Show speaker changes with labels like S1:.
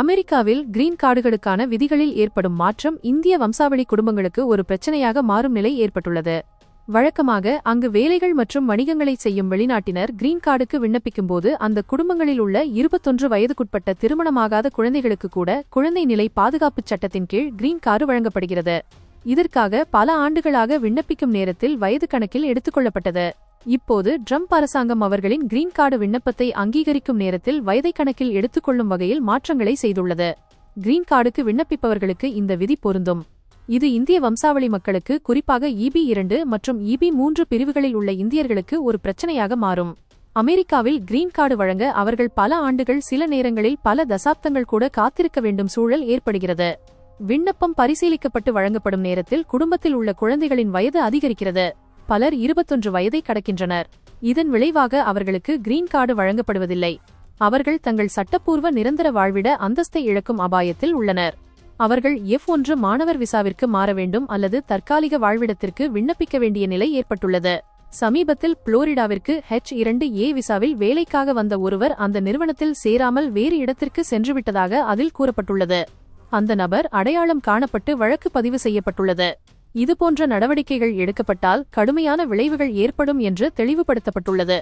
S1: அமெரிக்காவில் கிரீன் கார்டுகளுக்கான விதிகளில் ஏற்படும் மாற்றம் இந்திய வம்சாவளி குடும்பங்களுக்கு ஒரு பிரச்சனையாக மாறும் நிலை ஏற்பட்டுள்ளது. வழக்கமாக அங்கு வேலைகள் மற்றும் வணிகங்களை செய்யும் வெளிநாட்டினர் கிரீன் கார்டுக்கு விண்ணப்பிக்கும்போது அந்த குடும்பங்களில் உள்ள இருபத்தொன்று வயதுக்குட்பட்ட திருமணமாகாத குழந்தைகளுக்கு கூட குழந்தை நிலை பாதுகாப்புச் சட்டத்தின் கீழ் கிரீன் கார்டு வழங்கப்படுகிறது. இதற்காக பல ஆண்டுகளாக விண்ணப்பிக்கும் நேரத்தில் வயது கணக்கில் எடுத்துக்கொள்ளப்பட்டது இப்போது ட்ரம்ப் அரசாங்கம் அவர்களின் கிரீன் கார்டு விண்ணப்பத்தை அங்கீகரிக்கும் நேரத்தில் வயதை கணக்கில் எடுத்துக்கொள்ளும் வகையில் மாற்றங்களை செய்துள்ளது. கிரீன் கார்டுக்கு விண்ணப்பிப்பவர்களுக்கு இந்த விதி பொருந்தும். இது இந்திய வம்சாவளி மக்களுக்கு குறிப்பாக இபி இரண்டு மற்றும் இபி மூன்று பிரிவுகளில் உள்ள இந்தியர்களுக்கு ஒரு பிரச்சனையாக மாறும். அமெரிக்காவில் கிரீன் கார்டு வழங்க அவர்கள் பல ஆண்டுகள் சில நேரங்களில் பல தசாப்தங்கள் கூட காத்திருக்க வேண்டும் சூழல் ஏற்படுகிறது. விண்ணப்பம் பரிசீலிக்கப்பட்டு வழங்கப்படும் நேரத்தில் குடும்பத்தில் உள்ள குழந்தைகளின் வயது அதிகரிக்கிறது. பலர் இருபத்தொன்று வயதை கடக்கின்றனர். இதன் விளைவாக அவர்களுக்கு கிரீன் கார்டு வழங்கப்படுவதில்லை. அவர்கள் தங்கள் சட்டப்பூர்வ நிரந்தர வாழ்விட அந்தஸ்தை இழக்கும் அபாயத்தில் உள்ளனர். அவர்கள் எஃப் ஒன்று மாணவர் விசாவிற்கு மாற வேண்டும் அல்லது தற்காலிக வாழ்விடத்திற்கு விண்ணப்பிக்க வேண்டிய நிலை ஏற்பட்டுள்ளது. சமீபத்தில் புளோரிடாவிற்கு ஹெச் இரண்டு ஏ விசாவில் வேலைக்காக வந்த ஒருவர் அந்த நிறுவனத்தில் சேராமல் வேறு இடத்திற்கு சென்றுவிட்டதாக அதில் கூறப்பட்டுள்ளது. அந்த நபர் அடையாளம் காணப்பட்டு வழக்கு பதிவு செய்யப்பட்டுள்ளது. இதுபோன்ற நடவடிக்கைகள் எடுக்கப்பட்டால் கடுமையான விளைவுகள் ஏற்படும் என்று தெளிவுபடுத்தப்பட்டுள்ளது.